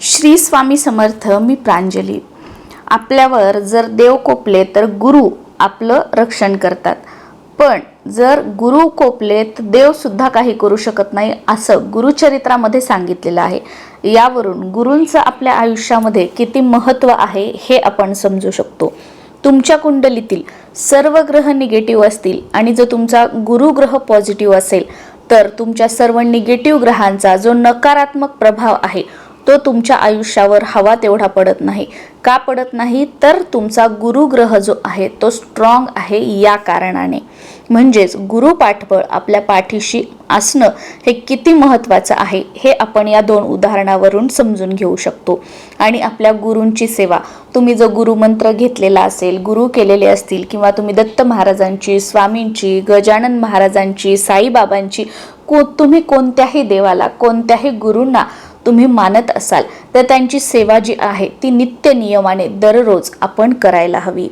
श्री स्वामी समर्थ मी प्रांजली. आपल्यावर जर देव कोपले तर गुरु आपलं रक्षण करतात. पण जर गुरु कोपले तर देवसुद्धा काही करू शकत नाही असं गुरुचरित्रामध्ये सांगितलेलं आहे. यावरून गुरूंचं आपल्या आयुष्यामध्ये किती महत्त्व आहे हे आपण समजू शकतो. तुमच्या कुंडलीतील सर्व ग्रह निगेटिव्ह असतील आणि जर तुमचा गुरुग्रह पॉझिटिव्ह असेल तर तुमच्या सर्व निगेटिव्ह ग्रहांचा जो नकारात्मक प्रभाव आहे तो तुमच्या आयुष्यावर हवा तेवढा पडत नाही. का पडत नाही? तर तुमचा गुरुग्रह जो आहे तो स्ट्रॉंग आहे या कारणाने. म्हणजेच गुरु पाठबळ आपल्या पाठीशी असणं हे किती महत्त्वाचं आहे हे आपण या दोन उदाहरणावरून समजून घेऊ शकतो. आणि आपल्या गुरूंची सेवा तुम्ही जो गुरुमंत्र घेतलेला असेल गुरु केलेले असतील किंवा तुम्ही दत्त महाराजांची स्वामींची गजानन महाराजांची साईबाबांची को तुम्ही कोणत्याही देवाला कोणत्याही गुरूंना तुम्ही मानत असाल तर त्यांची सेवा जी आहे ती नित्य नियमाने दररोज आपण करायला हवी.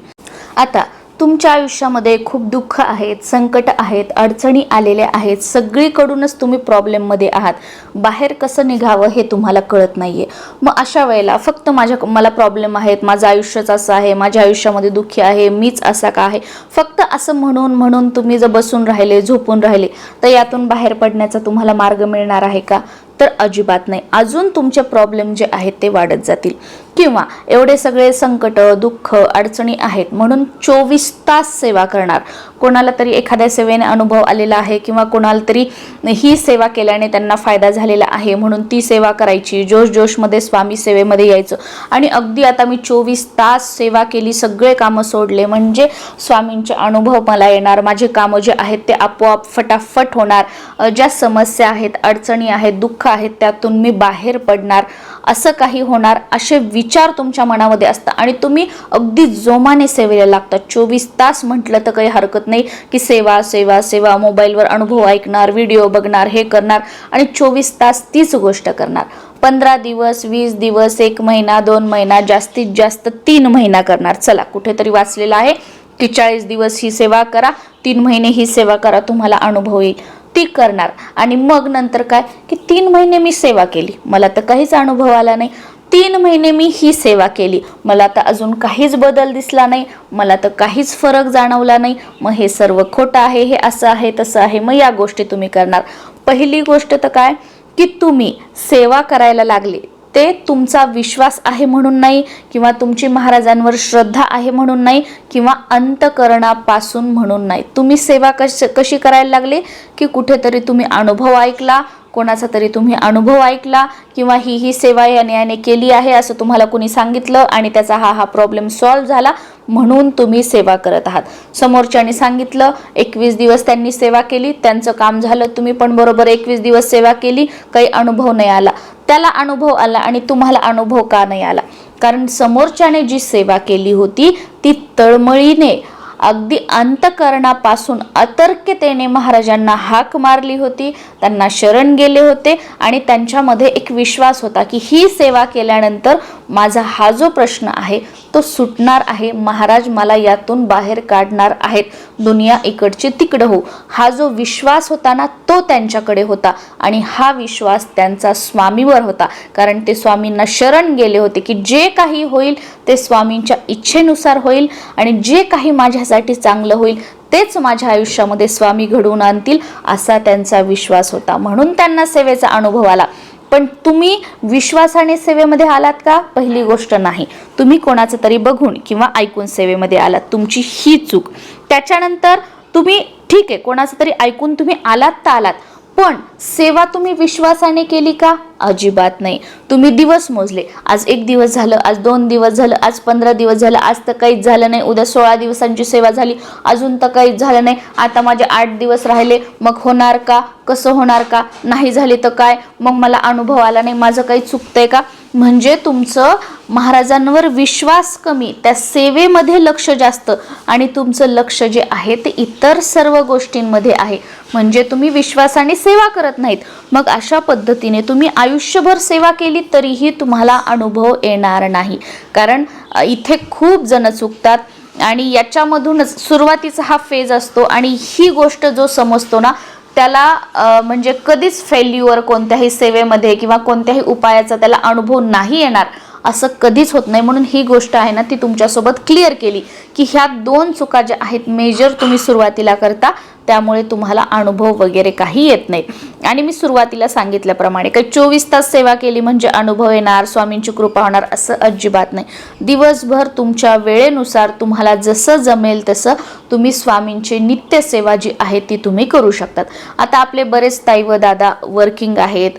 आता तुमच्या आयुष्यामध्ये खूप दुःख आहेत संकट आहेत अडचणी आलेल्या आहेत. सगळीकडूनच तुम्ही प्रॉब्लेममध्ये आहात. बाहेर कसं निघावं हे तुम्हाला कळत नाही आहे मग अशा वेळेला फक्त माझ्या मला प्रॉब्लेम आहेत माझं आयुष्यच असं आहे माझ्या आयुष्यामध्ये दुःखी आहे मीच असा का आहे? फक्त असं म्हणून म्हणून तुम्ही जर बसून राहिले झोपून राहिले तर यातून बाहेर पडण्याचा तुम्हाला मार्ग मिळणार आहे का? तर अजिबात नाही. अजून तुमचे प्रॉब्लेम जे आहेत ते वाढत जातील. किंवा एवढे सगळे संकट दुःख अडचणी आहेत म्हणून चोवीस तास सेवा करणार. कोणाला तरी एखाद्या सेवेने अनुभव आलेला आहे किंवा कोणाला तरी ही सेवा केल्याने त्यांना फायदा झालेला आहे म्हणून ती सेवा करायची. जोश जोशमध्ये स्वामी सेवेमध्ये यायचं. आणि अगदी आता मी चोवीस तास सेवा केली सगळे कामं सोडले. म्हणजे स्वामींचे अनुभव मला येणार माझे कामं जे आहेत ते आपोआप फटाफट होणार. ज्या समस्या आहेत अडचणी आहेत दुःख आहेत त्यातून मी बाहेर पडणार. असं काही होणार असे विचार तुमच्या मनामध्ये असतात. आणि तुम्ही अगदी जोमाने सेवेला लागतात चोवीस तास म्हटलं तर काही हरकत नाही की सेवा सेवा सेवा मोबाईलवर अनुभव ऐकणार व्हिडिओ बघणार हे करणार आणि चोवीस तास तीच गोष्ट करणार. पंधरा दिवस वीस दिवस एक महिना दोन महिना जास्तीत जास्त तीन महिना करणार. चला कुठेतरी वाचलेलं आहे की चाळीस दिवस ही सेवा करा तीन महिने ही सेवा करा तुम्हाला अनुभव येईल. ती करणार. आणि मग नंतर काय? की तीन महिने मी सेवा केली. मला तर काहीच अनुभव आला नाही. तीन महिने मी ही सेवा केली. मला तर अजून काहीच बदल दिसला नाही. मला तर काहीच फरक जाणवला नाही. मग हे सर्व खोटं आहे हे असं आहे तसं आहे. मग या गोष्टी तुम्ही करणार. पहिली गोष्ट तर काय? की तुम्ही सेवा करायला लागले. ते तुमचा विश्वास आहे म्हणून नाही किंवा तुमची महाराजांवर श्रद्धा आहे म्हणून नाही किंवा अंतकरणापासून म्हणून नाही. तुम्ही सेवा कश कशी करायला लागले? की कुठेतरी तुम्ही अनुभव ऐकला कोणाचा तरी तुम्ही अनुभव ऐकला किंवा ही ही सेवा याने याने केली आहे असं तुम्हाला कोणी सांगितलं आणि त्याचा हा हा प्रॉब्लेम सॉल्व्ह झाला म्हणून तुम्ही सेवा करत आहात. समोरच्याने सांगितलं एकवीस दिवस त्यांनी सेवा केली त्यांचं काम झालं तुम्ही पण बरोबर एकवीस दिवस सेवा केली काही अनुभव नाही आला. त्याला अनुभव आला आणि तुम्हाला अनुभव का नाही आला? कारण समोरच्याने जी सेवा केली होती ती तळमळीने अगदी अंतकरणापासून अतर्क्यतेने महाराजांना हाक मारली होती. त्यांना शरण गेले होते आणि त्यांच्यामध्ये एक विश्वास होता की ही सेवा केल्यानंतर माझा हा जो प्रश्न आहे तो सुटणार आहे. महाराज मला यातून बाहेर काढणार आहेत. दुनिया इकडची तिकडं हो. हा जो विश्वास होता ना तो त्यांच्याकडे होता आणि हा विश्वास त्यांचा स्वामीवर होता. कारण ते स्वामींना शरण गेले होते की जे काही होईल ते स्वामींच्या इच्छेनुसार होईल आणि जे काही माझ्या माझ्यासाठी चांगलं होईल तेच माझ्या आयुष्यामध्ये स्वामी घडवून आणतील असा त्यांचा विश्वास होता. म्हणून त्यांना सेवेचा अनुभव आला. पण तुम्ही विश्वासाने सेवेमध्ये आलात का? पहिली गोष्ट नाही. तुम्ही कोणाचं तरी बघून किंवा ऐकून सेवेमध्ये आलात. तुमची ही चूक. त्याच्यानंतर तुम्ही ठीक आहे कोणाचं तरी ऐकून तुम्ही आलात तर आलात. पण सेवा तुम्ही विश्वासाने केली का? अजिबात नाही. तुम्ही दिवस मोजले. आज एक दिवस झालं आज दोन दिवस झालं आज पंधरा दिवस झालं आज तर काहीच झालं नाही. उद्या सोळा दिवसांची सेवा झाली अजून तर काहीच झालं नाही. आता माझे आठ दिवस राहिले मग होणार का? कसं होणार का? नाही झाले तर काय? मग मला अनुभव आला नाही. माझं काही चुकतंय का? म्हणजे तुमचं महाराजांवर विश्वास कमी त्या सेवेमध्ये लक्ष जास्त आणि तुमचं लक्ष जे आहे ते इतर सर्व गोष्टींमध्ये आहे. म्हणजे तुम्ही विश्वासाने सेवा करत नाहीत. मग अशा पद्धतीने तुम्ही आयुष्यभर सेवा केली तरीही तुम्हाला अनुभव येणार नाही. कारण इथे खूप जण चुकतात आणि याच्यामधूनच सुरुवातीचा हा फेज असतो आणि ही गोष्ट जो समजतो ना त्याला म्हणजे कधीच फेल्युअर कोणत्याही सेवेमध्ये किंवा कोणत्याही उपायाचा त्याला अनुभव नाही येणार असं कधीच होत नाही. म्हणून ही गोष्ट आहे ना ती तुमच्यासोबत क्लिअर केली की ह्या दोन चुका ज्या आहेत मेजर तुम्ही सुरुवातीला करता त्यामुळे तुम्हाला अनुभव वगैरे काही येत नाही. आणि मी सुरुवातीला सांगितल्याप्रमाणे काही चोवीस तास सेवा केली म्हणजे अनुभव येणार स्वामींची कृपा होणार असं अजिबात नाही. दिवसभर तुमच्या वेळेनुसार तुम्हाला जसं जमेल तसं तुम्ही स्वामींची नित्य सेवा जी आहे ती तुम्ही करू शकतात. आता आपले बरेच ताई व दादा वर्किंग आहेत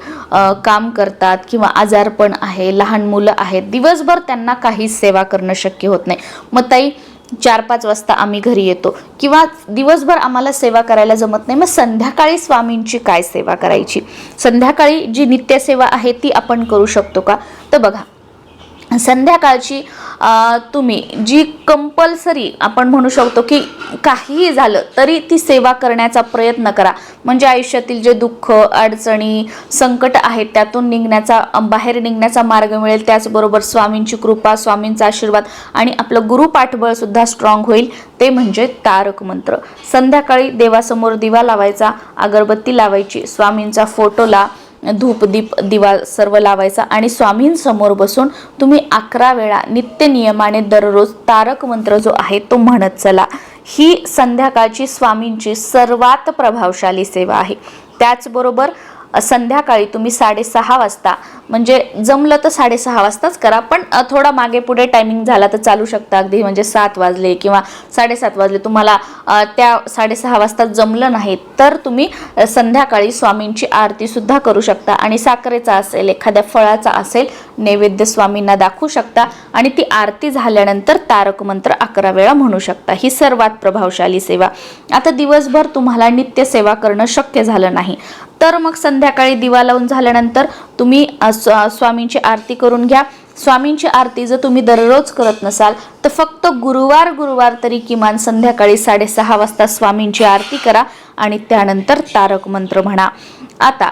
काम करतात किंवा आजारपण आहे लहान मुलं आहेत. दिवसभर त्यांना काहीच सेवा करणं शक्य होत नाही. मग ताई चार पाच वाजता आम्ही घरी येतो. किंवा दिवसभर आम्हाला सेवा करायला जमत नाही. मग संध्याकाळी स्वामींची काय सेवा करायची? संध्याकाळी जी नित्यसेवा आहे ती आपण करू शकतो का? तर बघा संध्याकाळची तुम्ही जी कंपल्सरी आपण म्हणू शकतो की काहीही झालं तरी ती सेवा करण्याचा प्रयत्न करा. म्हणजे आयुष्यातील जे दुःख अडचणी संकट आहेत त्यातून निघण्याचा बाहेर निघण्याचा मार्ग मिळेल. त्याचबरोबर स्वामींची कृपा स्वामींचा आशीर्वाद आणि आपलं गुरुपाठबळ सुद्धा स्ट्रॉंग होईल. ते म्हणजे तारक मंत्र. संध्याकाळी देवासमोर दिवा लावायचा अगरबत्ती लावायची स्वामींचा फोटोला धूप दीप दिवा सर्व लावायचा आणि स्वामींसमोर बसून तुम्ही अकरा वेळा नित्य नियमाने दररोज तारक मंत्र जो आहे तो म्हणत चला. ही संध्याकाळची स्वामींची सर्वात प्रभावशाली सेवा आहे. त्याचबरोबर संध्याकाळी तुम्ही साडेसहा वाजता म्हणजे जमलं तर साडेसहा वाजताच करा पण थोडा मागे पुढे टायमिंग झाला तर चालू शकता अगदी म्हणजे सात वाजले किंवा साडेसात वाजले. तुम्हाला त्या साडेसहा वाजता जमलं नाही तर तुम्ही संध्याकाळी स्वामींची आरतीसुद्धा करू शकता. आणि साखरेचा असेल एखाद्या फळाचा असेल नैवेद्य स्वामींना दाखवू शकता आणि ती आरती झाल्यानंतर तारक मंत्र अकरा वेळा म्हणू शकता. ही सर्वात प्रभावशाली सेवा. आता दिवसभर तुम्हाला नित्य सेवा करणं शक्य झालं नाही. तर मग संध्याकाळी दिवा लावून झाल्यानंतर तुम्ही स्वा- स्वामींची आरती करून घ्या. स्वामींची आरती जर तुम्ही दररोज करत नसाल तर फक्त गुरुवार गुरुवार तरी किमान संध्याकाळी साडेसहा वाजता स्वामींची आरती करा आणि त्यानंतर तारक मंत्र म्हणा. आता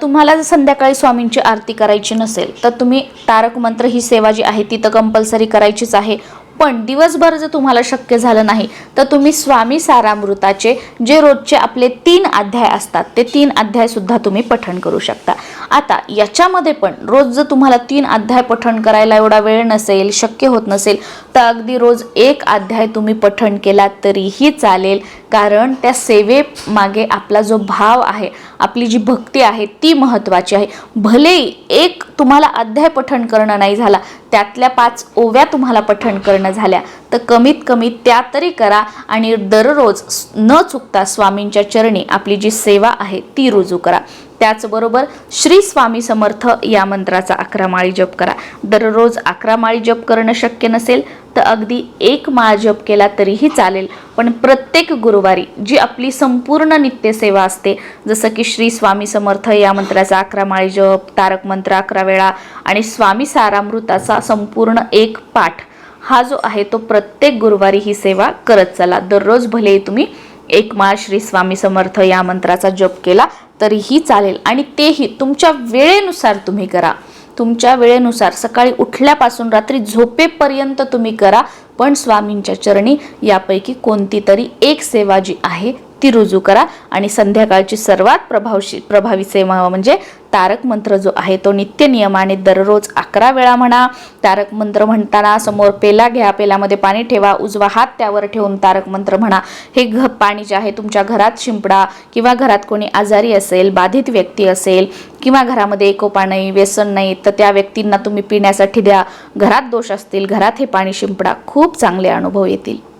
तुम्हाला जर संध्याकाळी स्वामींची आरती करायची नसेल तर तुम्ही तारक मंत्र ही सेवा जी आहे ती तर कंपल्सरी करायचीच आहे. पण दिवसभर जर तुम्हाला शक्य झालं नाही तर तुम्ही स्वामी सारामृताचे जे रोजचे आपले तीन अध्याय असतात ते तीन अध्यायसुद्धा तुम्ही पठण करू शकता. आता याच्यामध्ये पण रोज जर तुम्हाला तीन अध्याय पठण करायला एवढा वेळ नसेल शक्य होत नसेल तर अगदी रोज एक अध्याय तुम्ही पठण केला तरीही चालेल. कारण त्या सेवे मागे आपला जो भाव आहे आपली जी भक्ती आहे ती महत्त्वाची आहे. भलेही एक तुम्हाला अध्याय पठण करणं नाही झाला त्यातल्या पाच ओव्या तुम्हाला पठण करणं झाल्या तर कमीत कमी त्या तरी करा आणि दररोज न चुकता स्वामींच्या चरणी आपली जी सेवा आहे ती रुजू करा. त्याचबरोबर श्री स्वामी समर्थ या मंत्राचा अकरा माळी जप करा. दररोज अकरा माळी जप करणं शक्य नसेल तर अगदी एक माळ जप केला तरीही चालेल. पण प्रत्येक गुरुवारी जी आपली संपूर्ण नित्यसेवा असते जसं की श्री स्वामी समर्थ या मंत्राचा अकरा माळी जप तारक मंत्र अकरा वेळा आणि स्वामी सारामृताचा संपूर्ण एक पाठ हा जो आहे तो प्रत्येक गुरुवारी ही सेवा करत चला. दररोज भले तुम्ही एक माळ श्री स्वामी समर्थ या मंत्राचा जप केला तरीही चालेल. आणि तेही तुमच्या वेळेनुसार तुम्ही करा. तुमच्या वेळेनुसार सकाळी उठल्यापासून रात्री झोपेपर्यंत तुम्ही करा. पण स्वामींच्या चरणी यापैकी कोणती तरी एक सेवा जी आहे ती रुजू करा. आणि संध्याकाळची सर्वात प्रभावशी प्रभावी सेवा म्हणजे तारक मंत्र जो आहे तो नित्य नियमाने दररोज अकरा वेळा म्हणा. तारक मंत्र म्हणताना समोर पेला घ्या पेलामध्ये पाणी ठेवा उजवा हात त्यावर ठेवून तारक मंत्र म्हणा. हे घ पाणी जे आहे तुमच्या घरात शिंपडा किंवा घरात कोणी आजारी असेल बाधित व्यक्ती असेल किंवा घरामध्ये एकोपा नाही व्यसन नाही तर त्या व्यक्तींना तुम्ही पिण्यासाठी द्या. घरात दोष असतील घरात हे पाणी शिंपडा. खूप चांगले अनुभव येतील.